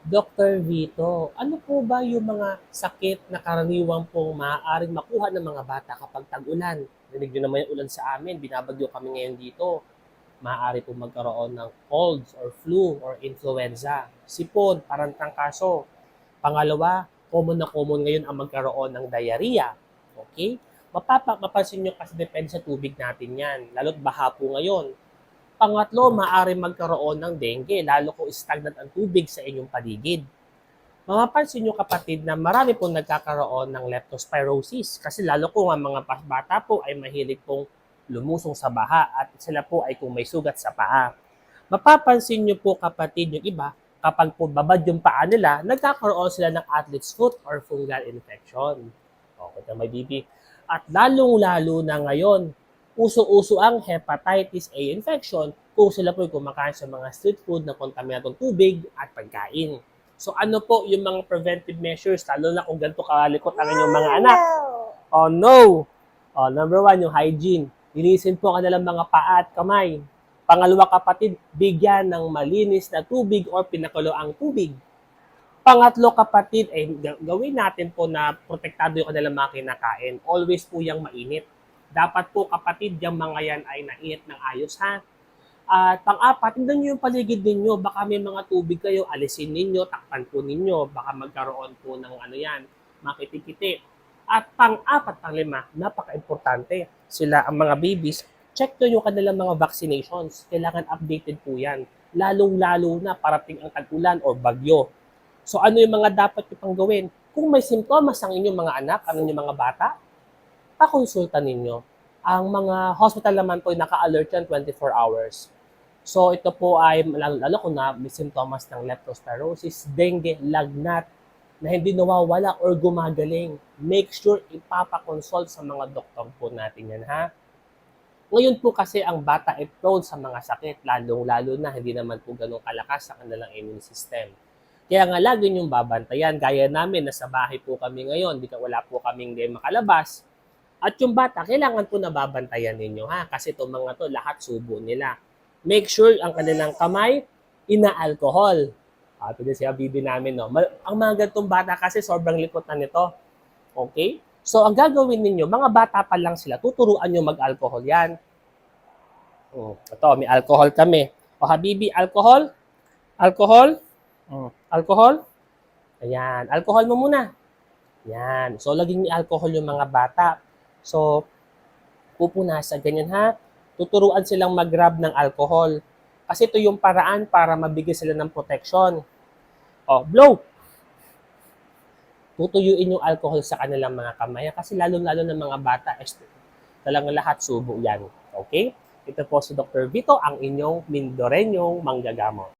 Dr. Vito, ano po ba yung mga sakit na karaniwang pong maaaring makuha ng mga bata kapag tag-ulan? Narinig nyo naman yung ulan sa amin, binabagyo kami ngayon dito. Maaari po magkaroon ng colds or flu or influenza. Sipon, parang trangkaso. Pangalawa, common na common ngayon ang magkaroon ng diarrhea. Okay? Mapapa, mapansin nyo kasi depende sa tubig natin yan. Lalo't baha po ngayon. Pangatlo, maaari magkaroon ng dengue, lalo kung stagnant ang tubig sa inyong paligid. Mapapansin nyo kapatid na marami pong nagkakaroon ng leptospirosis kasi lalo kung ang mga bata po ay mahilig pong lumusong sa baha at sila po ay kung may sugat sa paa. Mapapansin nyo po kapatid yung iba, kapag po babad yung paa nila, nagkakaroon sila ng athlete's foot or fungal infection. Okay, na may bibi. At lalong-lalo na ngayon, uso-uso ang hepatitis A infection kung sila po ay kumakain sa mga street food na kontaminadong tubig at pagkain. So ano po yung mga preventive measures, lalo na kung ganito kalikot ang inyong mga anak? Oh no! Oh, number one, yung hygiene. Linisin po ang kanilang mga paa at kamay. Pangalawa kapatid, bigyan ng malinis na tubig or pinakulo ang tubig. Pangatlo kapatid, eh, ga- gawin natin po na protektado yung kanilang mga kinakain. Always po yung mainit. Dapat po kapatid, yung mga yan ay nainit ng ayos ha. At pang-apat, tingnan nyo yung paligid ninyo. Baka may mga tubig kayo, alisin ninyo, takpan po ninyo. Baka magkaroon po ng ano yan, makitikiti. At pang-apat, pang-lima, napaka-importante. Sila, ang mga babies, check nyo yung kanilang mga vaccinations. Kailangan updated po yan. Lalong-lalo na parating ang tag-ulan o bagyo. So ano yung mga dapat nyo pang gawin? Kung may simptomas ang inyong mga anak, ang inyong mga bata, pakonsulta ninyo. Ang mga hospital naman po ay naka-alert yan 24 hours. So ito po ay lalo-lalo kung na may simptomas ng leptospirosis, dengue, lagnat, na hindi nawawala or gumagaling. Make sure ipapakonsult sa mga doktor po natin yan ha. Ngayon po kasi ang bata ay prone sa mga sakit, lalong-lalo na hindi naman po ganun kalakas sa kanilang immune system. Kaya nga lagi niyong babantayan, gaya namin, nasa bahay po kami ngayon, di ka wala po kaming di makalabas. At yung bata, kailangan po nababantayan ninyo ha, kasi itong mga to, lahat subo nila. Make sure ang kanilang kamay, ina-alcohol. Ah, ito din si Habibi namin, no. Ang mga ganitong bata kasi sobrang likot na nito. Okay? So, ang gagawin ninyo, mga bata pa lang sila, tuturuan nyo mag-alcohol yan. Oh, ito, may alcohol kami. O, Habibi, alcohol? Alcohol? Oh, alcohol? Ayan, alcohol mo muna. Yan. So, laging may alcohol yung mga bata. So, pupunasan, ganyan ha. Tuturuan silang mag-grab ng alcohol. Kasi ito yung paraan para mabigyan sila ng protection. O, blow! Tutuyuin yung alcohol sa kanilang mga kamay. Kasi lalo-lalo ng mga bata, talagang lahat subo yan. Okay? Ito po si Dr. Vito, ang inyong Mindorenyong manggagamo.